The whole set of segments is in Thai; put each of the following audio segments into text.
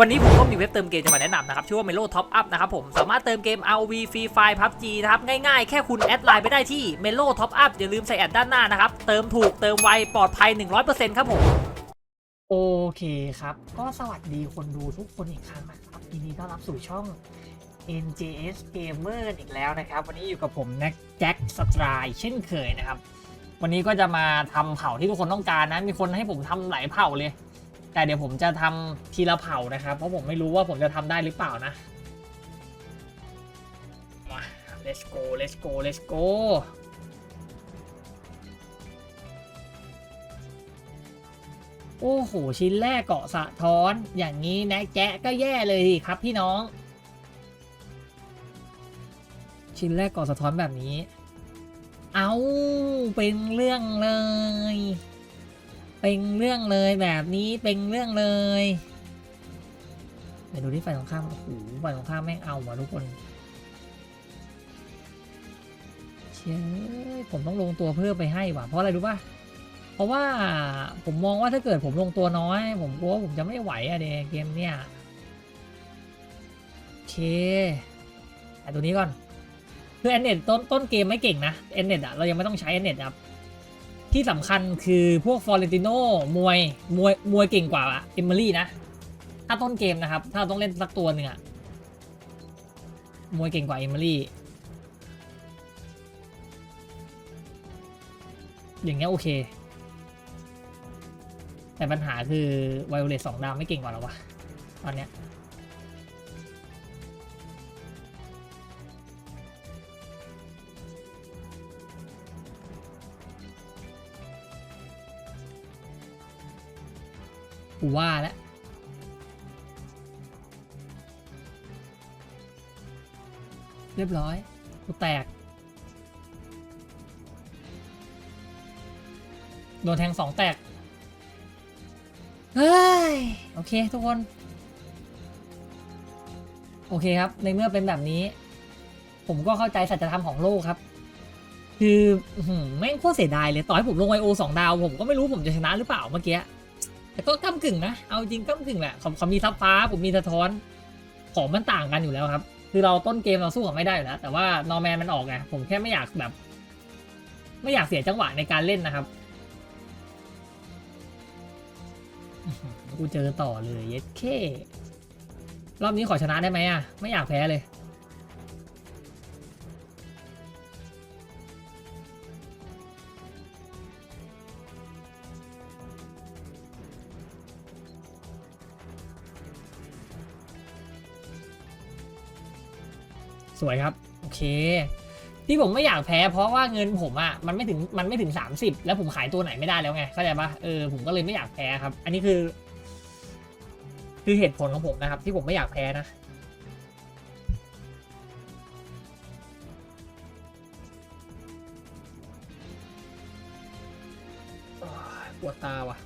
วันนี้ผมก็มีเว็บเติมเกมจะมาแนะนำนะครับ ชื่อว่า Melo Top Up นะครับผม สามารถเติมเกม ROV Free Fire PUBG นะครับ ง่ายๆ แค่คุณแอดไลน์ไปได้ที่ Melo Top Up อย่าลืมใส่แอดด้านหน้านะครับ เติมถูกเติมไว ปลอดภัย 100%ครับผม โอเคครับ ก็สวัสดีคนดูทุกคนอีกครั้งนะครับยินดีต้อนรับสู่ช่อง NJS Gamer อีกแล้วนะครับ วันนี้อยู่กับผมนะแจ็คสตรายเช่นเคยนะครับ วันนี้ก็จะมาทำเผ่าที่ทุกคนต้องการนะ มีคนให้ผมทำหลายเผ่าเลย แต่เดี๋ยวผมจะทำทีละเผ่านะครับ เพราะผมไม่รู้ว่าผมจะทำได้หรือเปล่านะมา let's go let's go let's go โอ้โห ชิ้นแรกเกาะสะท้อน อย่างนี้นะแกะก็แย่เลยดิครับพี่น้อง ชิ้นแรกเกาะสะท้อนแบบนี้ เอาเป็นเรื่องเลย เป็นเรื่องเลยแบบนี้เป็นเรื่องเลยเดี๋ยวดูที่ฝ่ายตรงข้ามโอ้โหฝ่ายตรงข้ามแม่งเอาว่ะทุกคนเชื่ผมต้องลงตัวเพิ่มไปให้ว่ะเพราะอะไรรู้ป่ะเพราะว่าผมมองว่าถ้าเกิดผมลงตัวน้อย ผมกลัวผมจะไม่ไหวอะเดเกมเนี่ยโอเคแต่ตัวนี้ก่อนคือแอนเน็ตต้นต้นเกมไม่เก่งนะแอนเน็ตอะเรายังไม่ต้องใช้แอนเน็ตครับ ที่สำคัญคือพวกฟอร์เรนติโนมวยมวยมวยเก่งกว่าเอมิลี่นะ ถ้าต้นเกมนะครับ ถ้าต้องเล่นสักตัวหนึ่งอะมวยเก่งกว่าเอมิลี่อย่างเงี้ยโอเค แต่ปัญหาคือไวโอเลตสองดาวไม่เก่งกว่าเราวะตอนเนี้ย กูว่าแล้วเรียบร้อย กูแตก โดนแทงสองแตก เฮ้ย โอเคทุกคน โอเคครับ ในเมื่อเป็นแบบนี้ ผมก็เข้าใจสัจธรรมของโลกครับ คือแม่งโคตรเสียดายเลย ต่อให้ผมลงไวโอสองดาว ผมก็ไม่รู้ผมจะชนะหรือเปล่าเมื่อกี้ แต่ก็ก้ากึ่งนะ เอาจริงก้ากึ่งแหละเขาเขามีทับฟ้าผมมีสะท้อนของมันต่างกันอยู่แล้วครับ คือเราต้นเกมเราสู้เขาไม่ได้อยู่แล้ว แต่ว่านอร์แมนมันออกไงผมแค่ไม่อยากแบบ ไม่อยากเสียจังหวะในการเล่นนะครับกูเจอต่อเลยเย็ดเครอบนี้ขอชนะได้ไหมอะ ไม่อยากแพ้เลย สวยครับ โอเค ที่ผมไม่อยากแพ้ เพราะว่าเงินผมอะ่ะมันไม่ถึงมันไม่ถึง 30 แล้วผมขายตัวไหนไม่ได้แล้วไงเข้าใจปะเออผมก็เลยไม่อยากแพ้ครับ อันนี้คือ คือเหตุผลของผมนะครับ ที่ผมไม่อยากแพ้นะปวดตาว่ะ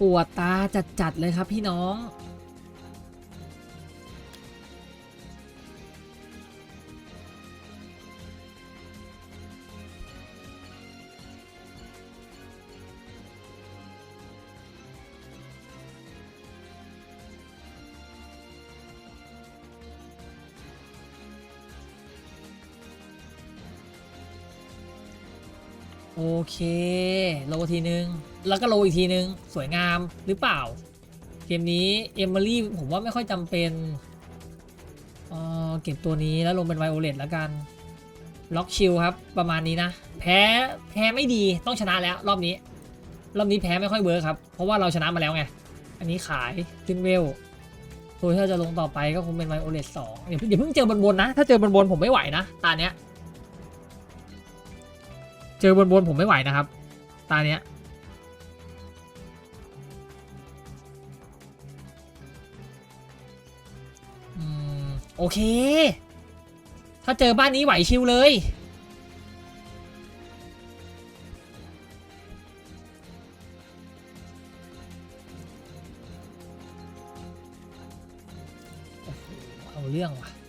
ปวดตาจัดๆเลยครับพี่น้อง โอเคโลทีนึง แล้วก็โลอีกทีนึง สวยงามหรือเปล่า เกมนี้เอม e รี่ผมว่าไม่ค่อยจำเป็นเออเก็บตัวนี้แล้วลงเป็นไวโอเลตแล้วกัน ล็อกชิลครับ ประมาณนี้นะ แพ้แพ้ไม่ดีต้องชนะแล้ว รอบนี้ รอบนี้แพ้ไม่ค่อยเวิร์คครับ เพราะว่าเราชนะมาแล้วไง อันนี้ขายขึ้นเวลตัวที่เราจะลงต่อไปก็คงเป็นไวโอเลตสองอย่าเพิ่งอย่าเพิ่งเจอบนบนนะ ถ้าเจอบนบนผมไม่ไหวนะตาเนี้ย เจอบนบนๆผมไม่ไหวนะครับ ตาเนี้ยโอเค ถ้าเจอบ้านนี้ไหวชิวเลย เอาเรื่องว่ะ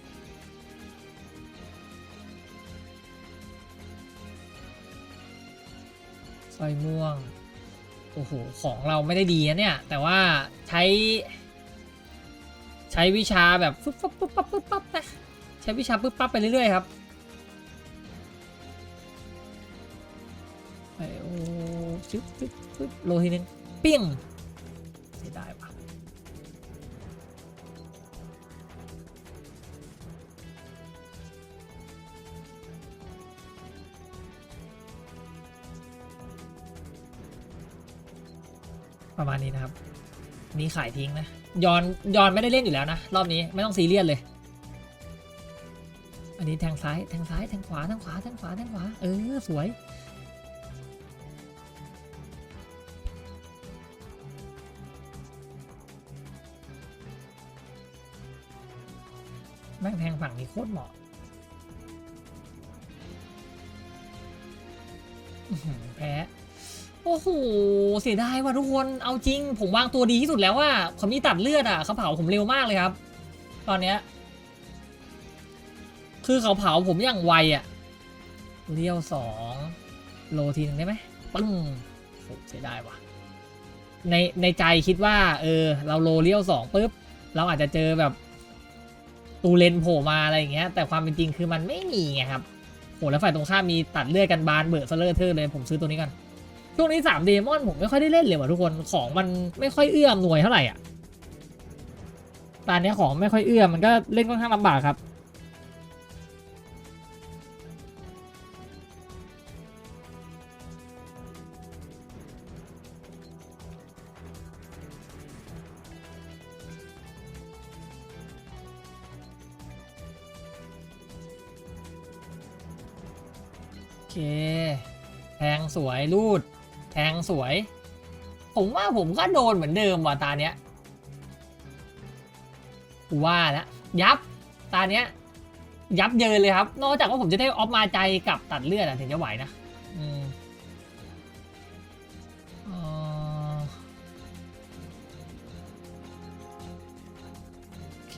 อยม่วง โอ้โห ของเราไม่ได้ดีนะเนี่ย แต่ว่าใช้ ใช้วิชาแบบปุ๊บปั๊บปุ๊บปั๊บปุ๊บปั๊บนะใช้วิชาปุ๊บปั๊บไปเรื่อยๆครับไปโอ้ชึบชึบชึบโลทีนึงเปี้ยงเสียดายว่ะ ประมาณนี้นะครับ นี่ขายทิ้งนะยอนยอนไม่ได้เล่นอยู่แล้วนะ รอบนี้ไม่ต้องซีเรียสเลย อันนี้แทงซ้ายแทงซ้ายแทงขวาแทงขวาแทงขวาแทงขวาเออสวยแม่งแทงฝั่งนี้โคตรเหมาะแพ้ อ้โห เสียดายว่ะทุกคน เอาจริง ผมวางตัวดีที่สุดแล้วว่าเขามีตัดเลือดอะเขาเผาผมเร็วมากเลยครับ ตอนเนี้ย คือเขาเผาผมอย่างไวอะ เลี้ยวสองโลทีหนึ่งได้ไหมปึ้งโหเสียดายว่ะ ในในใจคิดว่า เออ เราโลเลี้ยวสองปุ๊บ เราอาจจะเจอแบบตูเลนโผล่มาอะไรอย่างเงี้ย แต่ความเป็นจริงคือมันไม่มีไงครับโหแล้วฝ่ายตรงข้ามมีตัดเลือดกันบานเบิดเซเลอร์เทอร์เลย ผมซื้อตัวนี้กัน ช่วงนี้สามเดมอนผมไม่ค่อยได้เล่นเลยว่ะทุกคนของมันไม่ค่อยเอื้อมหน่วยเท่าไหร่อะตอนนี้ของไม่ค่อยเอื้อมมันก็เล่นค่อนข้างลำบากครับโอเคแทงสวยรูด แทงสวย ผมว่าผมก็โดนเหมือนเดิมว่ะตาเนี้ยว่าแล้วยับตาเนี้ย ยับเยินเลยครับ นอกจากว่าผมจะได้ออฟมาใจกับตัดเลือดถึงจะไหวนะอืมอ่อโอเค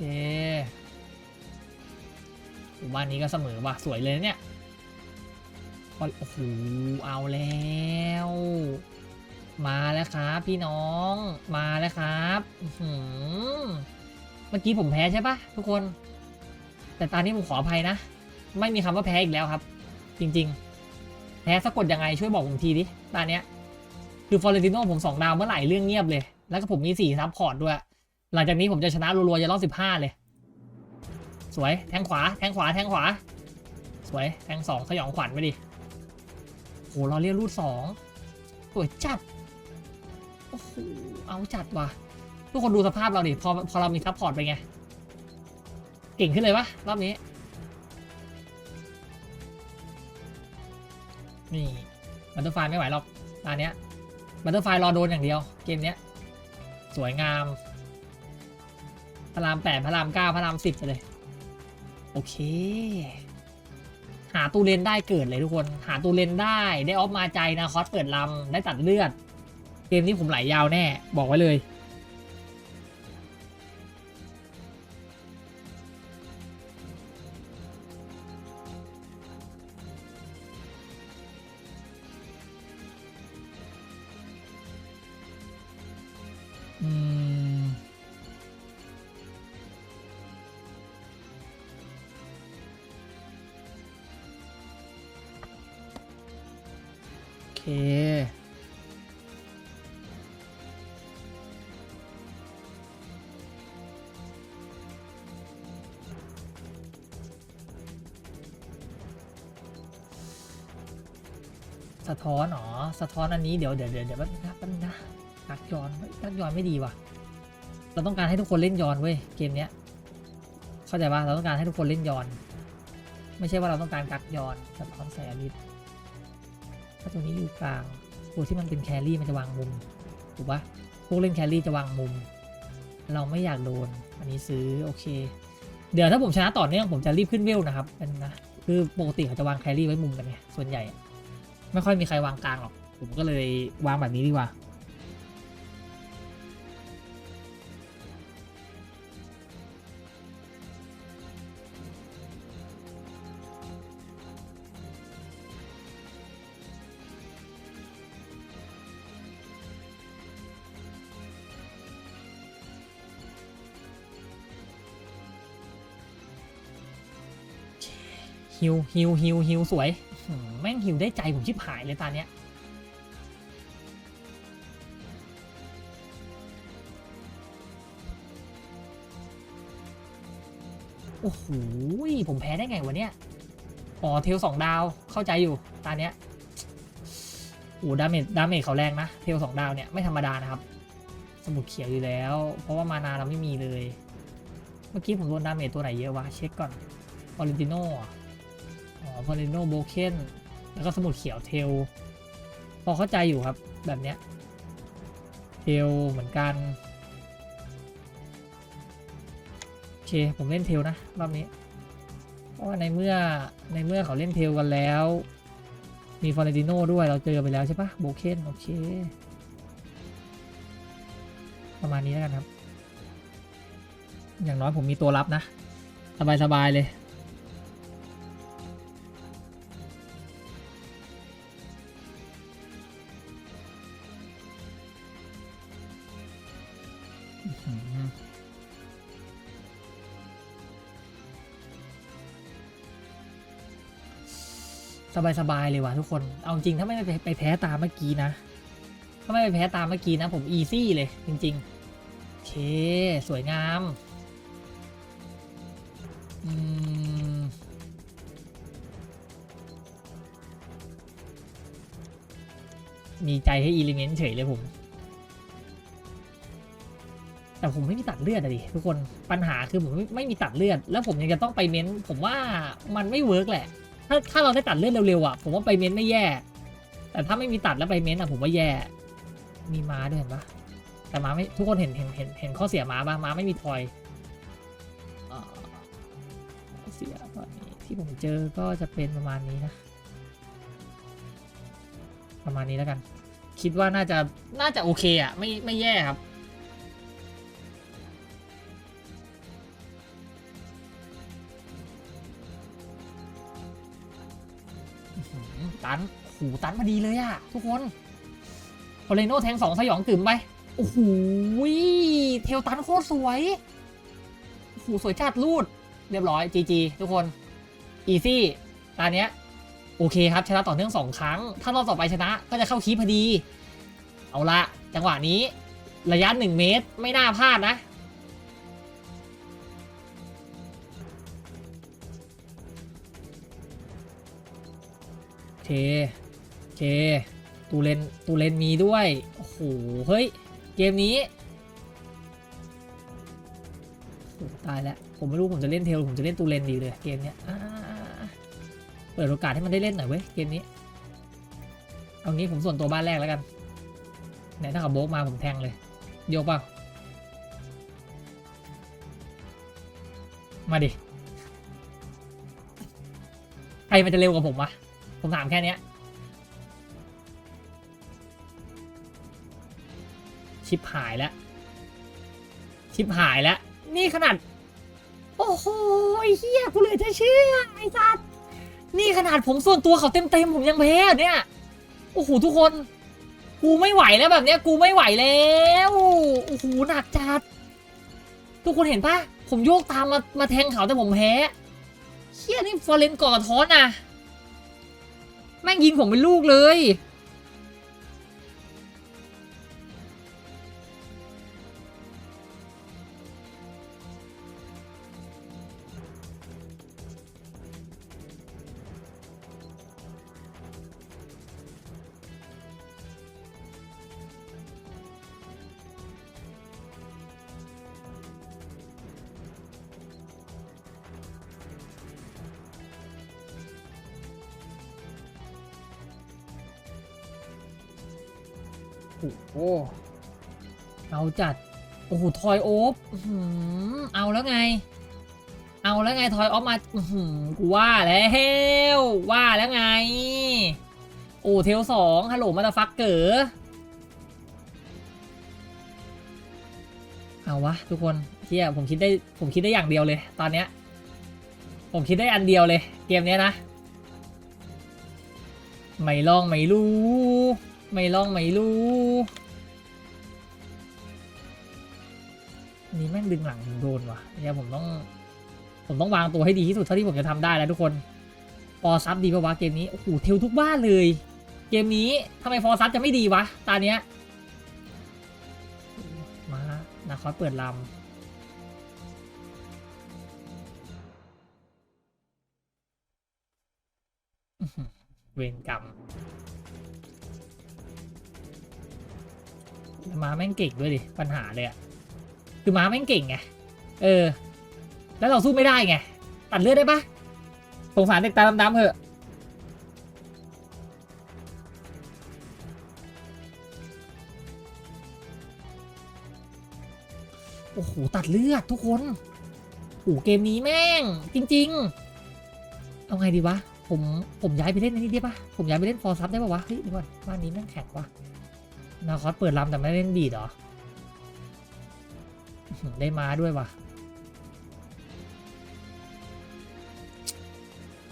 ผมว่านี้ก็เสมอว่ะสวยเลยเนี่ย โอ้โหเอาแล้ว มาแล้วครับพี่น้องมาแล้วครับหืเมื่อกี้ผมแพ้ใช่ปะทุกคน แต่ตอนนี้ผมขออภัยนะ ไม่มีคำว่าแพ้อีกแล้วครับ จริง ๆ แพ้สะกดยังไงช่วยบอกผมทีดิตอนเนี้ย คือฟอร์เรนติโนผมสองดาวเมื่อไหร่เรื่องเงียบเลย แล้วก็ผมมีสี่ซับพอร์ตด้วย หลังจากนี้ผมจะชนะรัวๆจะรอบสิบห้าเลย สวยแทงขวาแทงขวาแทงขวา สวยแทงสองสยองขวัญไปดิ หเราเรียกรูดสองสวยจัด โอ้โห เอาจัดว่ะ ทุกคนดูสภาพเราดิ พอพอเรามีซัพพอร์ตไปไง เก่งขึ้นเลยวะรอบนี้ นี่บัตเตอร์ไฟไม่ไหวหรอกตาเนี้ยบัตเตอร์ไฟรอโดนอย่างเดียว เกมเนี้ย สวยงาม พระรามแปดพระรามเก้าพระรามสิบเลย โอเค หาตูเลนได้เกิดเลยทุกคน หาตูเลนได้ได้ออฟมาใจนะคอสเปิดลำได้ตัดเลือด เกมนี้ผมไหลยาวแน่ บอกไว้เลย สะท้อนอ๋อสะท้อนอันนี้เดี๋ยวเดี๋ยวเดี๋ยวเดี๋ยวแป๊บนึงนะแป๊บนึงนะกักย้อนเฮ้ยกักย้อนไม่ดีว่ะ เราต้องการให้ทุกคนเล่นย้อนเว้ยเกมเนี้ยเข้าใจป่ะเราต้องการให้ทุกคนเล่นย้อน ไม่ใช่ว่าเราต้องการกักย้อนสะท้อนแสงอาทิ ตัวนี้อยู่กลางตัวที่มันเป็นแครี่มันจะวางมุมถูกปะพวกเล่นแครี่จะวางมุม เราไม่อยากโดน อันนี้ซื้อโอเค เดี๋ยวถ้าผมชนะต่อเนื่องผมจะรีบขึ้นเวลนะครับเป็นนะคือปกติเขาจะวางแครี่ไว้มุมกันไงส่วนใหญ่ ไม่ค่อยมีใครวางกลางหรอก ผมก็เลยวางแบบนี้ดีกว่า ฮิวฮิวฮิวฮิวสวยแม่งฮิวได้ใจผมชิบหายเลยตอนเนี้ยโอ้โหผมแพ้ได้ไงวะเนี่ยอ๋อเทลสองดาวเข้าใจอยู่ตอนเนี้ยโอ้ดาเมจดาเมจเขาแรงนะเทลสองดาวเนี่ยไม่ธรรมดานะครับ สมุดเขียวอยู่แล้ว เพราะว่ามานาเราไม่มีเลย เมื่อกี้ผมโดนดาเมจตัวไหนเยอะวะเช็คก่อนฟอรนติโนอ๋อ ฟอเรนโนโบเคนแล้วก็สมุดเขียวเทล พอเข้าใจอยู่ครับแบบเนี้ยเทลเหมือนกัน โอเค ผมเล่นเทลนะ รอบนี้ เพราะว่าในเมื่อในเมื่อเขาเล่นเทลกันแล้ว มีฟอร์เรนติโน่ด้วยเราเจอไปแล้วใช่ปะโบเคนโอเค ประมาณนี้แล้วกันครับ อย่างน้อยผมมีตัวรับนะ สบาย ๆ เลย สบายๆเลยว่ะทุกคน เอาจริงถ้าไม่ไปไปแพ้ตามเมื่อกี้นะ ถ้าไม่ไปแพ้ตามเมื่อกี้นะ ผมอีซี่เลย จริงๆ โอเค สวยงามอืมมีใจให้อีลิเมนต์เฉยเลยผม แต่ผมไม่มีตัดเลือดอะดิทุกคน ปัญหาคือผมไม่ไม่มีตัดเลือด แล้วผมยังจะต้องไปเม้น ผมว่ามันไม่เวิร์กแหละ ถ้าถ้าเราได้ตัดเลือดเร็วๆอะผมว่าไปเม้นไม่แย่ แต่ถ้าไม่มีตัดแล้วไปเม้นอะผมว่าแย่ มีม้าด้วยเห็นปะแต่ม้าไม่ทุกคนเห็นเห็นเห็นเห็นข้อเสียม้าปะม้าไม่มีทอยเอ่อข้อเสียตอนนี้ที่ผมเจอก็จะเป็นประมาณนี้นะ ประมาณนี้แล้วกัน คิดว่าน่าจะน่าจะโอเคอะไม่ไม่แย่ครับ ตันหูตันมาดีเลยอะทุกคนพอเลโนแทงสองสยองกึ่มไป โอ้โหเทลตันโคตรสวยโอ้โหสวยจัดรูด เรียบร้อย GG ทุกคน อีซี่ตอนเนี้ย โอเคครับ ชนะต่อเนื่องสองครั้ง ถ้ารอบต่อไปชนะก็จะเข้าคีพอดี เอาละจังหวะนี้ระยะหนึ่งเมตรไม่น่าพลาดนะ เคโอเคตูเลนตูเลนมีด้วย โอ้โห เฮ้ย เกมนี้ตายแล้ว ผมไม่รู้ผมจะเล่นเทลหรือผมจะเล่นตูเลนดีเลยเกมเนี้ยเปิดโอกาสให้มันได้เล่นหน่อยเว้ยเกมนี้ เอางี้ผมส่วนตัวบ้านแรกแล้วกัน ไหนถ้าเขาโบกมาผมแทงเลย โยกเปล่า มาดิ ใครมันจะเร็วกว่าผมวะ ผมถามแค่เนี้ย ชิปหายแล้ว ชิปหายแล้ว นี่ขนาด โอ้โหเฮียกูเลยจะเชื่อไอ้สัสนี่ขนาดผมส่วนตัวเขาเต็มเต็มๆผมยังแพ้เนี่ย โอ้โหทุกคน กูไม่ไหวแล้วแบบเนี้ย กูไม่ไหวแล้วโอ้โหหนักจัด ทุกคนเห็นปะผมโยกตามมามาแทงเขาแต่ผมแพ้เฮียนี่ฟอร์เรนก่อท้อนนะ แม่งยิงผมเป็นลูกเลย โอ้โหเอาจัด โอ้โหทอยโอ๊บอื้อหือเอาแล้วไง เอาแล้วไงทอยออฟมาหือกูว่าแล้วว่าแล้วไง โอ้เทลสองฮัลโหลมาตาฟักเก๋อเอาวะทุกคนเที่ยผมคิดได้ผมคิดได้อย่างเดียวเลย ตอนเนี้ย ผมคิดได้อันเดียวเลย เกมเนี้ยนะ ไม่ลองไม่รู้ ไม่ลองไม่รู้นนี้แม่งดึงหลังถึงโดนว่ะเนี่ยผมต้อง ผมต้องวางตัวให้ดีที่สุดเท่าที่ผมจะทำได้แล้วทุกคน ฟอร์ซับดีปะวะเกมนี้โอ้โหเทลทุกบ้านเลย เกมนี้ทำไมฟอร์ซับจะไม่ดีวะตาเนี้ยมานาคอสเปิดลำเวรกรรม ม้าแม่งเก่งด้วยดิ ปัญหาเลยอะคือม้าแม่งเก่งไง เออ แล้วเราสู้ไม่ได้ไง ตัดเลือดได้ปะสงสารเด็กตาดำๆเถอะ โอ้โห ตัดเลือดทุกคนโอ้เกมนี้แม่ง จริง ๆ เอาไงดีวะ ผม ผมย้ายไปเล่นอันนี้ได้ปะผมย้ายไปเล่นฟอร์ซับได้ปะวะ เฮ้ยดี๋ยวก่อนบ้านนี้แม่งแข็งวะ นาคอสเปิดลำแต่ไม่ได้เล่นบีดเหรอ ได้มาด้วยวะ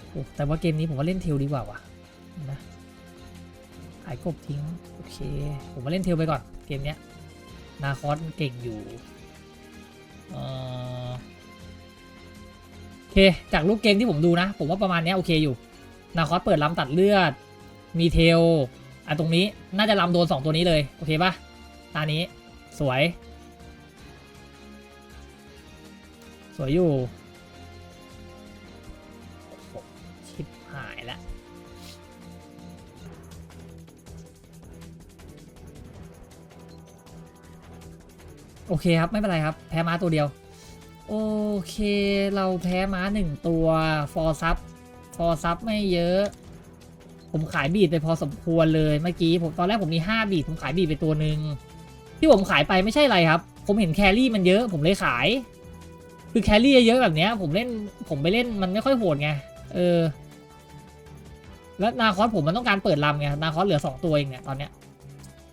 โอ้แต่ว่าเกมนี้ผมว่าเล่นเทลดีกว่าวะนะขายกบทิ้ง โอเค ผมมาเล่นเทลไปก่อน เกมเนี้ย นาคอสเก่งอยู่เอ่อโอเค จากรูปเกมที่ผมดูนะ ผมว่าประมาณนี้โอเคอยู่ นาคอสเปิดลำตัดเลือด มีเทล อะตรงนี้น่าจะลำโดนสองตัวนี้เลย โอเคปะตานี้สวย สวยอยู่ ชิบหายแล้วโอเคครับ ไม่เป็นไรครับ แพ้ม้าตัวเดียว โอเค เราแพ้ม้าหนึ่งตัว ฟอร์ซับ ฟอร์ซับไม่เยอะ ผมขายบีดไปพอสมควรเลยเมื่อกี้ผมตอนแรกผมมี5บีดผมขายบีดไปตัวหนึ่งที่ผมขายไปไม่ใช่อะไรครับ ผมเห็นแครี่มันเยอะ ผมเลยขาย คือแครี่เยอะแบบเนี้ย ผมเล่นผมไปเล่นมันไม่ค่อยโหดไงเออ แล้วนาคอสผมมันต้องการเปิดลำไงนาคอสเหลือ 2 ตัวเองเนี่ยตอนเนี้ย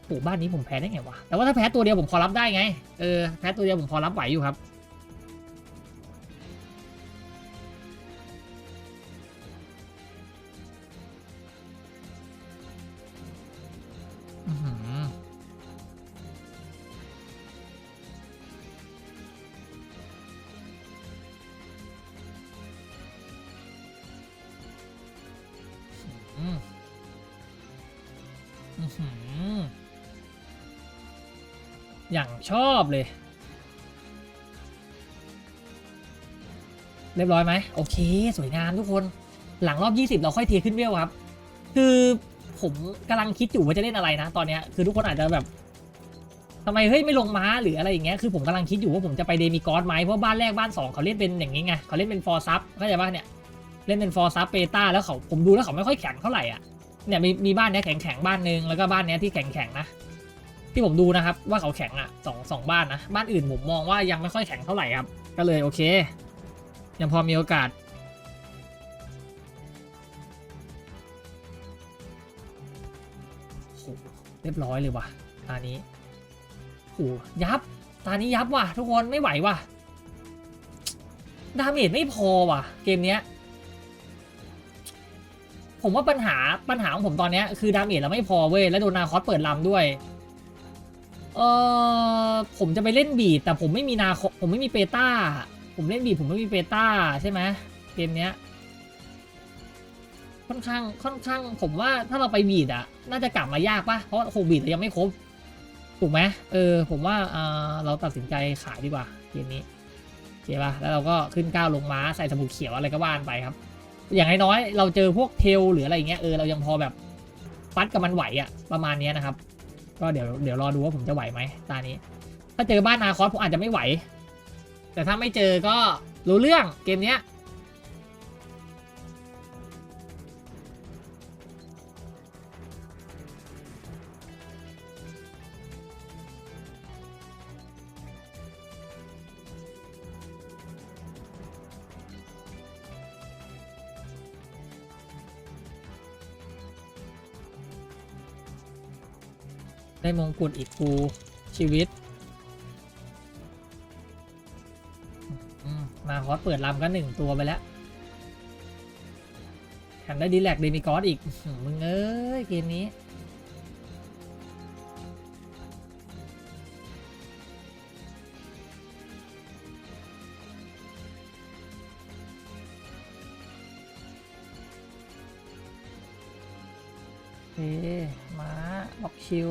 โอ้บ้านนี้ผมแพ้ได้ไงวะแต่ว่าถ้าแพ้ตัวเดียวผมพอรับได้ไงเออแพ้ตัวเดียวผมพอรับไหวอยู่ครับ อย่างชอบเลย เรียบร้อยไหมโอเค สวยงามทุกคนหลังรอบ 20 เราค่อยเทียขึ้นเวลครับ คือผมกำลังคิดอยู่ว่าจะเล่นอะไรนะ ตอนเนี้ยคือทุกคนอาจจะแบบทำไมเฮ้ยไม่ลงม้าหรืออะไรอย่างเงี้ยคือผมกำลังคิดอยู่ว่าผมจะไปเดมิกอสไหมเพราะบ้านแรกบ้านสองเขาเล่นเป็นอย่างงี้ไงเขาเล่นเป็นฟอร์ซับเข้าใจป่ะเนี่ยเล่นเป็นฟอร์ซับเปต้าแล้วเขาผมดูแล้วเขาไม่ค่อยแข็งเท่าไหร่อะเนี่ยมีมีบ้านเนี้ยแข็งแข็งบ้านนึงแล้วก็บ้านเนี้ยที่แข็งแข็งนะ ที่ผมดูนะครับว่าเขาแข็งอะสองสองบ้านนะบ้านอื่นผมมองว่ายังไม่ค่อยแข็งเท่าไหร่ครับ ก็เลยโอเค ยังพอมีโอกาสเรียบร้อยเลยว่ะตานี้โหยับ ตานี้ยับว่ะ ทุกคนไม่ไหวว่ะ ดาเมจไม่พอว่ะ เกมเนี้ย ผมว่าปัญหาปัญหาของผมตอนเนี้ยคือดาเมจเราไม่พอเว้ย แล้วโดนนาคอสเปิดลำด้วย เออผมจะไปเล่นบีดแต่ผมไม่มีนาคผมไม่มีเปต้า ผมเล่นบีดผมไม่มีเปต้าใช่ไหมเกมเนี้ยค่อนข้างค่อนข้างผมว่าถ้าเราไปบีดอะน่าจะกลับมายากปะเพราะโคบีดยังไม่ครบถูกไหมเออผมว่าเออเราตัดสินใจขายดีกว่าเกมนี้โอเคปะแล้วเราก็ขึ้นก้าวลงม้าใส่สมุดเขียวอะไรก็ว่านไปครับ อย่างน้อยๆเราเจอพวกเทลหรืออะไรอย่างเงี้ยเออเรายังพอแบบฟัดกับมันไหวอะประมาณนี้นะครับ ก็เดี๋ยวเดี๋ยวรอดูว่าผมจะไหวไหมตานี้ ถ้าเจอบ้านนาคอสผมอาจจะไม่ไหว แต่ถ้าไม่เจอก็รู้เรื่องเกมเนี้ย ได้มงกุฎอีกกูชีวิต มาคอสเปิดลำก็หนึ่งตัวไปแล้วแถมได้ดีแลกเดมิกอสอีก มึงเอ้ย เกมนี้ม้าล็อกชิล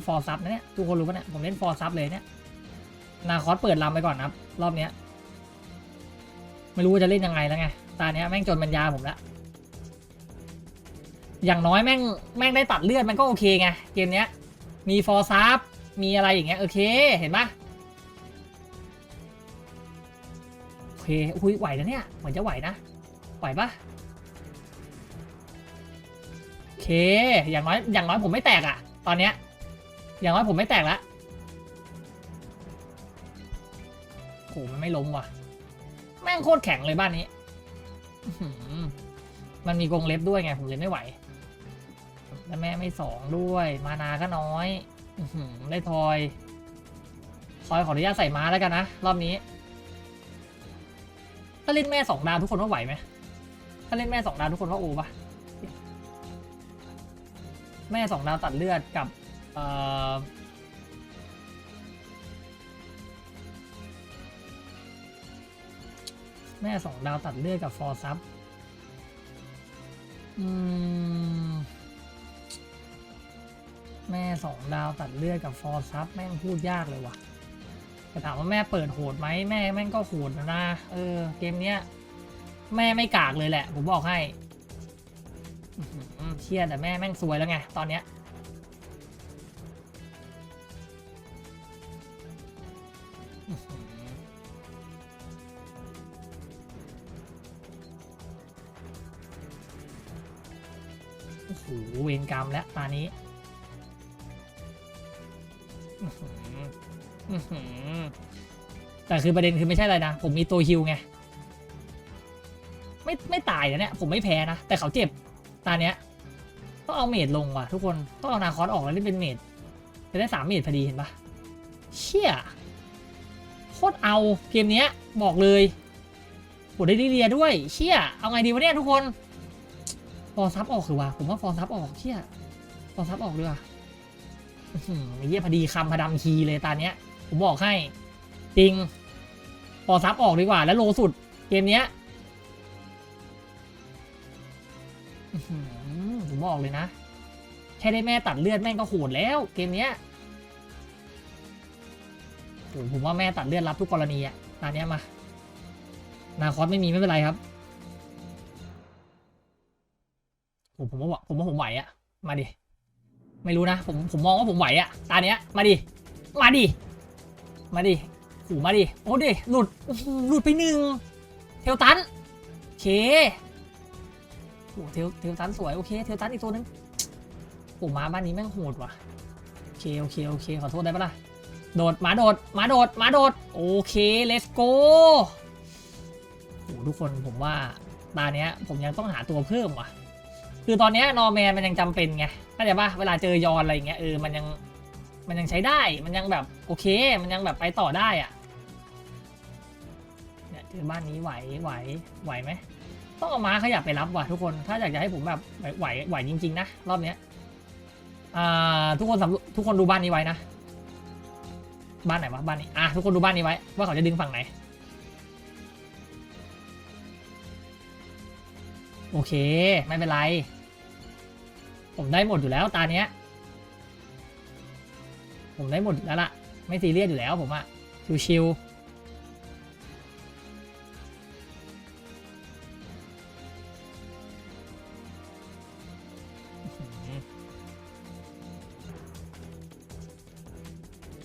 นี่นฟอร์ซับนะเนี่ยทุกคนรู้ปะเนี่ยผมเล่นฟอร์ซับเลยเนี่ยนาคอสเปิดลำไปก่อนนะครับ รอบเนี้ย ไม่รู้ว่าจะเล่นยังไงแล้วไงตาเนี้ยแม่งจนบรรยาผมละอย่างน้อยแม่งแม่งได้ตัดเลือดมันก็โอเคไงเกมเนี้ย มีฟอร์ซับมีอะไรอย่างเงี้ยโอเคเห็นปะโอเคอุ้ยไหวนะเนี่ยเหมือนจะไหวนะไหวปะโอเค อย่างน้อยอย่างน้อยผมไม่แตกอะตอนเนี้ย อย่างน้อยผมไม่แตกละโหมันไม่ล้มว่ะ แม่งโคตรแข็งเลยบ้านนี้ มันมีกรงเล็บด้วยไง ผมเลยไม่ไหว แล้วแม่ไม่สองด้วย มานาก็น้อยอได้ทอย ทอยขออนุญาตใส่ม้าแล้วกันนะ รอบนี้ ถ้าเล่นแม่สองดาวทุกคนว่าไหวไหม ถ้าเล่นแม่สองดาวทุกคนว่าโอปะแม่สองดาวตัดเลือดกับ แม่สองดาวตัดเลือดกับฟอร์ซับแม่สองดาวตัดเลือดกับฟอร์ซับแม่งพูดยากเลยว่ะแต่ถามว่าแม่เปิดโหดไหมแม่แม่งก็โหดนะ เออ เกมเนี้ย แม่ไม่กากเลยแหละ ผมบอกให้เชี่ยแต่แม่แม่งสวยแล้วไง ตอนเนี้ย แต่คือประเด็นคือไม่ใช่อะไรนะ ผมมีตัวฮิวไง ไม่ไม่ตายนะเนี่ย ผมไม่แพ้นะ แต่เขาเจ็บ ตาเนี้ยต้องเอาเมดลงว่ะทุกคน ต้องเอานาคอสออกแล้วเล่นเป็นเมดจะได้สามเมดพอดีเห็นปะเชี่ยโคตรเอาเกมเนี้ย บอกเลยโหได้ลิเลียด้วย เชี่ยเอาไงดีวะเนี่ยทุกคนฟอร์ซับออกคือว่ะผมว่าฟอร์ซับออกเชี่ยฟอร์ซับออกด้วยว่ะเยี่ยพอดีคำพดำคีเลยตาเนี้ย ผมบอกให้ จริงฟอซับออกดีกว่า แล้วโลสุด เกมเนี้ยผมบอกเลยนะ แค่ได้แม่ตัดเลือดแม่งก็โหดแล้ว เกมเนี้ยโหผมว่าแม่ตัดเลือดรับทุกกรณีอะตอนเนี้ยมา นาคอสไม่มีไม่เป็นไรครับโหผมว่าผมว่าผมไหวอะมาดิ ไม่รู้นะ ผมผมมองว่าผมไหวอะตาเนี้ยมาดิ มาดิ มาดิโหูมาดิ โอ้ดิ หลุด หลุดไปหนึ่ง เทลตัน โอเคโอ้เทลเทลตันสวย โอเค เทลตันอีกตัวนึงโอ้มาบ้านนี้แม่งโหดว่ะ โอเค โอเค โอเค ขอโทษได้ปะล่ะ โดดหมาโดดหมาโดดหมาโดด โอเค let's go โอ้ทุกคนผมว่าตาเนี้ยผมยังต้องหาตัวเพิ่มว่ะ คือตอนเนี้ยนอร์แมนมันยังจำเป็นไงเข้าใจปะเวลาเจอยอนอะไรอย่างเงี้ยเออ มันยัง มันยังใช้ได้ มันยังแบบโอเค มันยังแบบไปต่อได้อะเนี่ยเจอบ้านนี้ไหวไหวไหวไหมต้องเอาม้าขยับไปรับว่ะทุกคน ถ้าอยากจะให้ผมแบบไหวไหวจริง ๆ นะ รอบเนี้ยอ่าทุกคนสำทุกคนดูบ้านนี้ไว้นะ บ้านไหนวะบ้านนี้อะทุกคนดูบ้านนี้ไว้ ว่าเขาจะดึงฝั่งไหน โอเค ไม่เป็นไร ผมได้หมดอยู่แล้วตาเนี้ย ผมได้หมดแล้วล่ะ ไม่ซีเรียสอยู่แล้วผมอะชิวๆ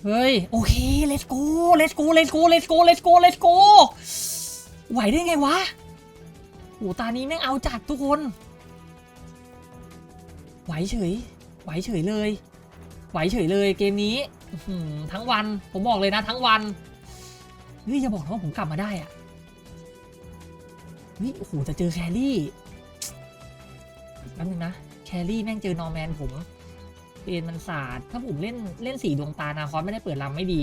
เฮ้ย โอเค let's go let's go let's go let's go let's go let's go ไหวได้ไงวะโอ้ตานี้แม่งเอาจัดทุกคน ไหวเฉย ไหวเฉยเลย ไหวเฉยเลยเกมนี้ทั้งวัน ผมบอกเลยนะทั้งวันเฮ้ยอย่าบอกนะว่าผมกลับมาได้อะเฮ้ยโอ้โหจะเจอแครี่แป๊บนึงนะ แครี่แม่งเจอนอร์แมนผมเอ็นมันสาด ถ้าผมเล่นเล่นสีดวงตานาคอสไม่ได้เปิดลำไม่ดี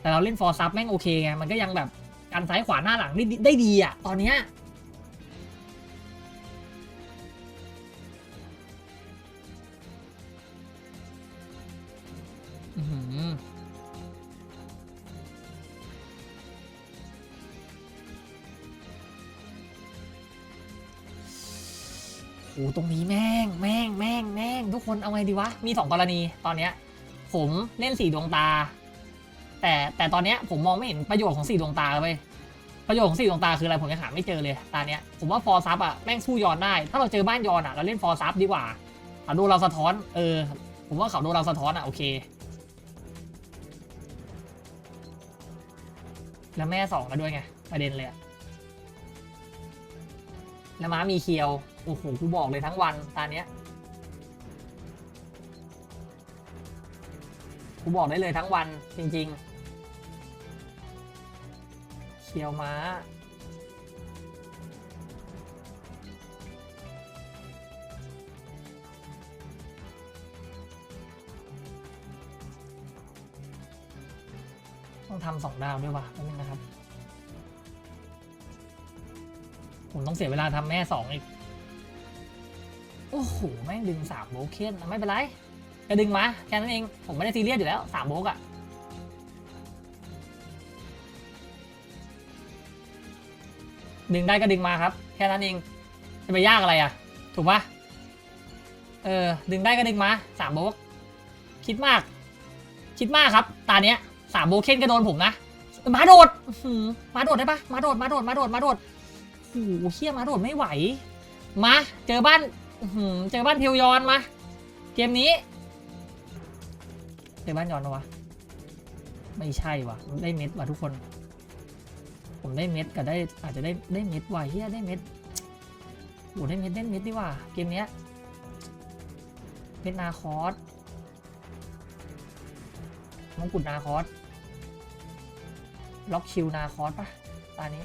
แต่เราเล่นฟอร์ซับแม่งโอเคไง มันก็ยังแบบกันซ้ายขวาหน้าหลังได้ดีได้ดีอะ ตอนเนี้ย ตรงนี้แม่งแม่งแม่งแม่งทุกคนเอาไงดีวะ มีสองกรณีตอนเนี้ยผมเล่นสี่ดวงตา แต่แต่ตอนเนี้ยผมมองไม่เห็นประโยชน์ของสี่ดวงตาเลยประโยชน์ของสี่ดวงตาคืออะไรผมยังหาไม่เจอเลยตาเนี้ยผมว่าฟอร์ซับอะแม่งสู้ยอนได้ ถ้าเราเจอบ้านยอนอะเราเล่นฟอร์ซับดีกว่าเขาดูเราสะท้อนเออผมว่าเขาดูเราสะท้อนอะโอเค แล้วแม่สองกันด้วยไงประเด็นเลยแล้วม้ามีเคียว โอ้โหกูบอกเลยทั้งวันตาเนี้ยกูบอกได้เลยทั้งวันจริงๆ เคียวม้า ต้องทำสองดาวด้วยว่ะแป๊บนึงนะครับ ผมต้องเสียเวลาทำแม่สองอีก โอ้โห แม่งดึงสามโบเคนไม่เป็นไรก็ดึงมาแค่นั้นเอง ผมไม่ได้ซีเรียสอยู่แล้วสามโบกอะดึงได้ก็ดึงมาครับ แค่นั้นเองจะไปยากอะไรอะถูกปะเออ ดึงได้ก็ดึงมาสามโบกคิดมาก คิดมากครับ ตาเนี้ยสามโบเคนก็โดนผมนะมาโดดมาโดดได้ปะมาโดดมาโดดมาโดดมาโดดโอ้โหเฮียมาโดดไม่ไหว มา เจอบ้าน อื้อหือเจอบ้านเพียวยอนมาเกมนี้เจอบ้านยอนปะวะไม่ใช่วะได้เม็ดว่ะทุกคน ผมได้เม็ดกับได้อาจจะได้ได้เม็ดว่ะเฮียได้เม็ดโหได้เม็ดได้เม็ดดีว่ะเกมเนี้ยเม็ดนาคอสมงกุฎนาคอสล็อกคิวนาคอสปะตานี้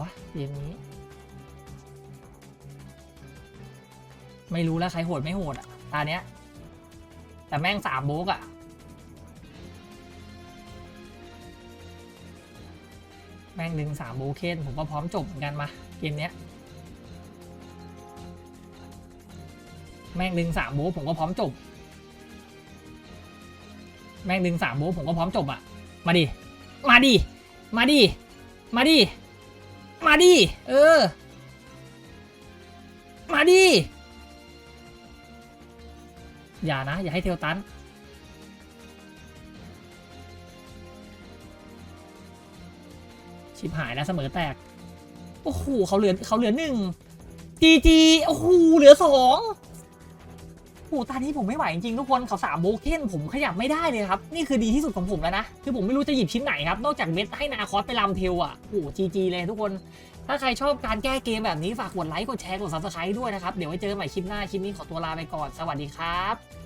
วะเกมนี้ ไม่รู้แล้วใครโหดไม่โหดอะตาเนี้ย แต่แม่งสามโบกอะแม่งดึงสามโบเคนผมก็พร้อมจบเหมือนกันมาเกมเนี้ยแม่งดึงสามโบผมก็พร้อมจบ แม่งดึงสามโบผมก็พร้อมจบอะ มาดิ มาดิ มาดิ มาดิมา ดิ เออ มาดิ อย่านะ อย่าให้เทลตัน ชิบหายแล้วเสมอแตก โอ้โหเขาเหลือเขาเหลือหนึ่งจีจีโอ้โหเหลือสอง หตอนนี้ผมไม่ไหวจริงๆทุกคนเขาสามโบเคนผมขยับไม่ได้เลยครับ นี่คือดีที่สุดของผมแล้วนะ คือผมไม่รู้จะหยิบชิ้นไหนครับ นอกจากเม็ดให้นาคอสไปลำเทลอะโอ้โหจีจีเลยทุกคน ถ้าใครชอบการแก้เกมแบบนี้ฝากกดไลค์กดแชร์กดซับสไครต์ด้วยนะครับ เดี๋ยวไว้เจอกันใหม่คลิปหน้าคลิปนี้ขอตัวลาไปก่อนสวัสดีครับ